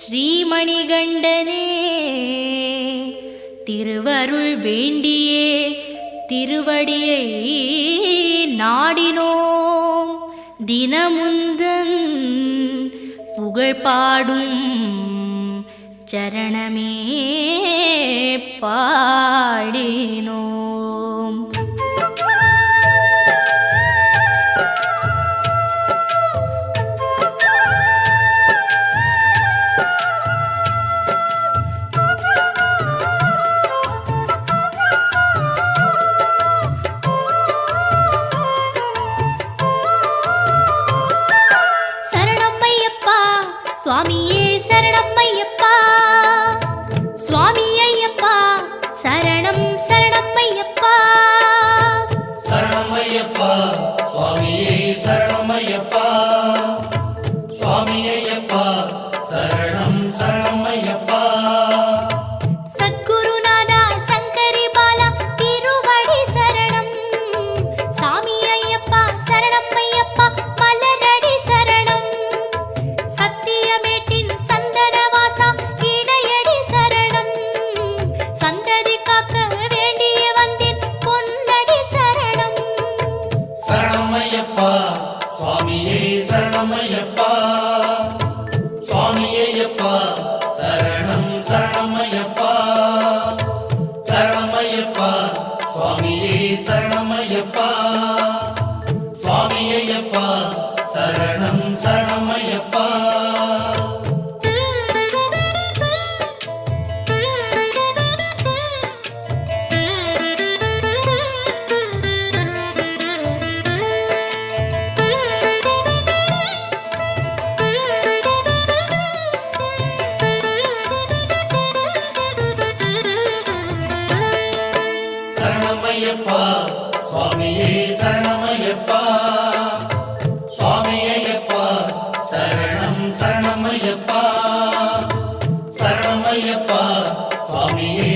ஸ்ரீமணிகண்டனே திருவருள் வேண்டியே திருவடியை நாடினோம். தினமுந்தன் புகழ்பாடும் சரணமே பாடினோ சுவாமி சுவாமி ஐயப்பா சரணம் சரணம் ஐயப்பா சரணமையப்பா சுவாமியே சரணமையப்பா. சுவாமியப்பா சரணம் சரணமையப்பா. சரணமையப்பா சுவாமியே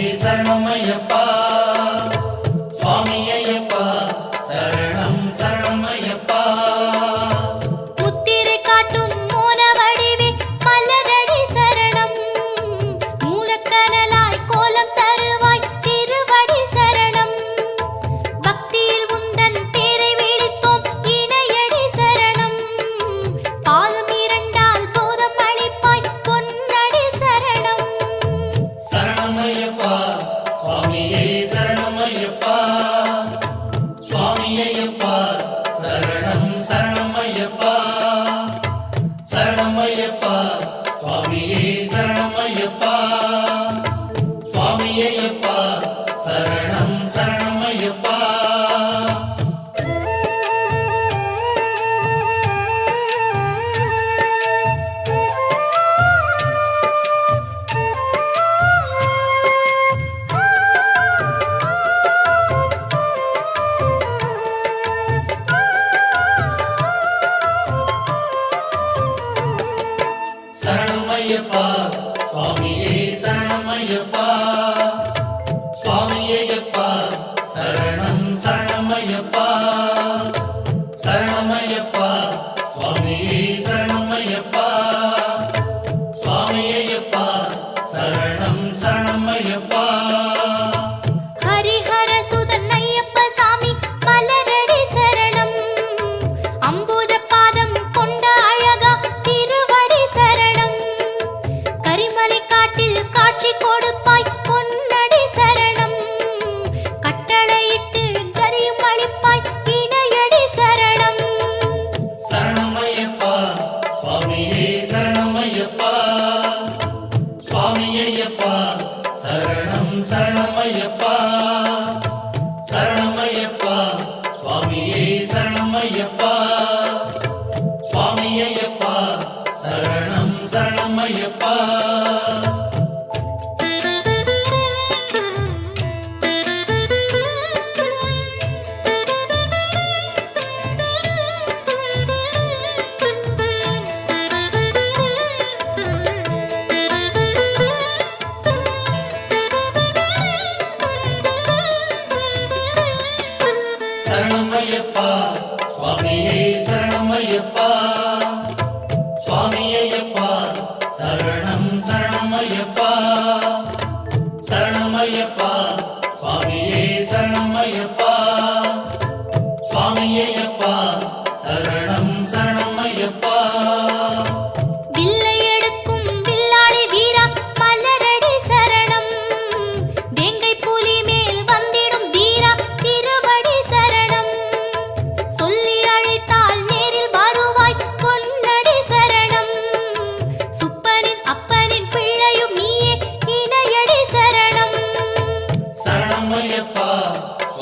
моя память. சுவாமி ஐயப்பா. சரணம் சரணம் ஐயப்பா.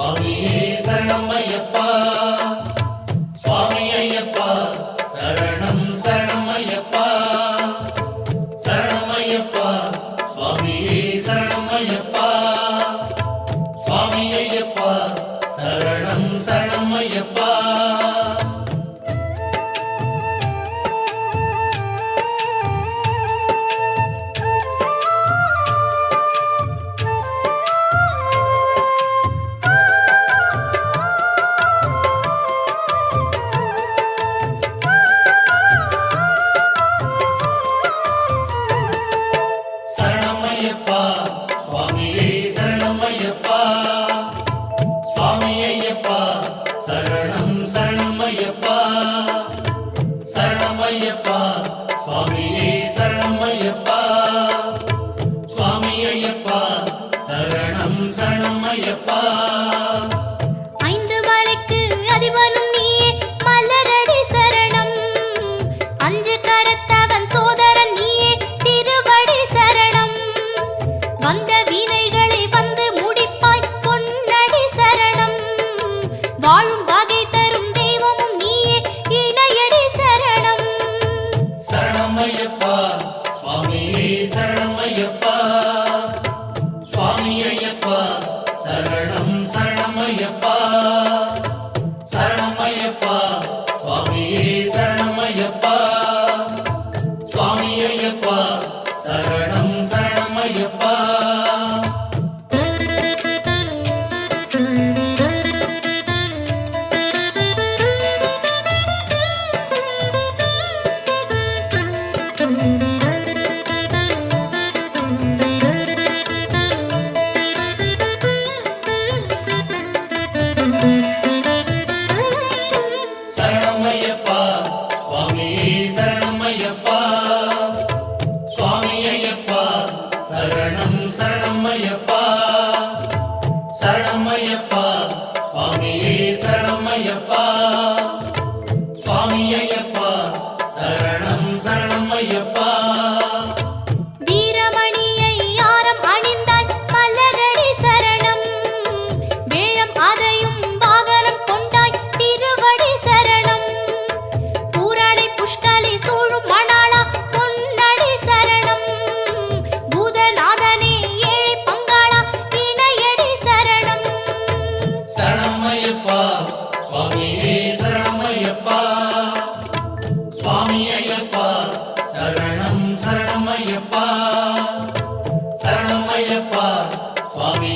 好 சரணம் ஐயப்பா. சுவாமி ஐயப்பா சரண Swami.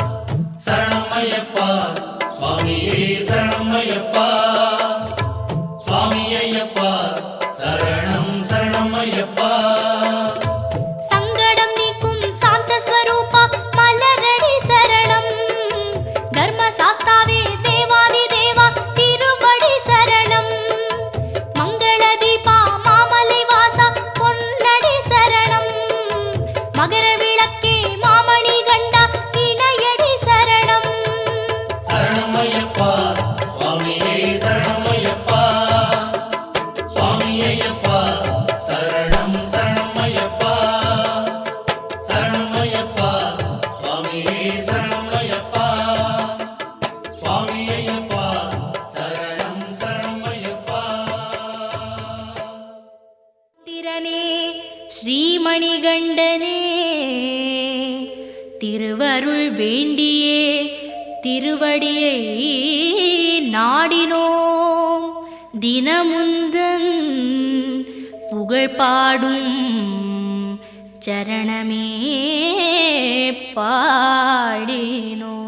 திருவருள் வேண்டியே திருவடியை நாடினோம். தினமுந்தன் புகழ்பாடும் சரணமே பாடினோம்.